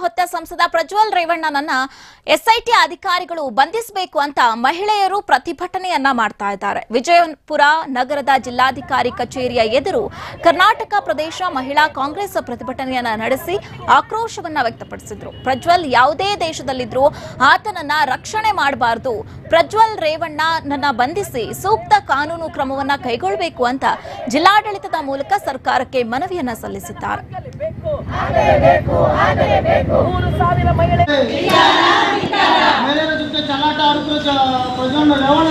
ಹೊತ್ತ ಸಂಸದ ಪ್ರಜ್ವಲ್ ರೇವಣ್ಣನನ್ನ ಎಸ್ಐಟಿ ಅಧಿಕಾರಿಗಳು ಬಂಧಿಸಬೇಕು ಅಂತ ಮಹಿಳೆಯರು ಪ್ರತಿಭಟನೆಯನ್ನ ಮಾಡ್ತಾ ಇದ್ದಾರೆ. ವಿಜಯಪುರ ನಗರದ ಜಿಲ್ಲಾಧಿಕಾರಿ ಕಚೇರಿಯ ಎದುರು ಕರ್ನಾಟಕ ಪ್ರದೇಶ ಮಹಿಳಾ ಕಾಂಗ್ರೆಸ್ ಪ್ರತಿಭಟನೆಯನ್ನ ನಡೆಸಿ ಆಕ್ರೋಶವನ್ನ ವ್ಯಕ್ತಪಡಿಸಿದ್ರು. ಪ್ರಜ್ವಲ್ ಯಾವುದೇ ದೇಶದಲ್ಲಿದ್ರು ಆತನನ್ನ ರಕ್ಷಣೆ ಮಾಡಬಾರದು. ಪ್ರಜ್ವಲ್ ರೇವಣ್ಣನನ್ನ ಬಂಧಿಸಿ ಸೂಕ್ತ ಕಾನೂನು ಕ್ರಮವನ್ನ ಕೈಗೊಳ್ಳಬೇಕು ಅಂತ ಜಿಲ್ಲಾಡಳಿತದ ಮೂಲಕ ಸರ್ಕಾರಕ್ಕೆ ಮನವಿಯನ್ನ ಸಲ್ಲಿಸಿದ್ದಾರೆ. ಮೂರು ಸಾವಿರ ಮಹಿಳೆ ಮಹಿಳೆಯರ ಜೊತೆ ಚಲಾಟ ಆಡುತ್ತಿರುವ ಪ್ರಜಾಂಡ ರೇವಣ್ಣ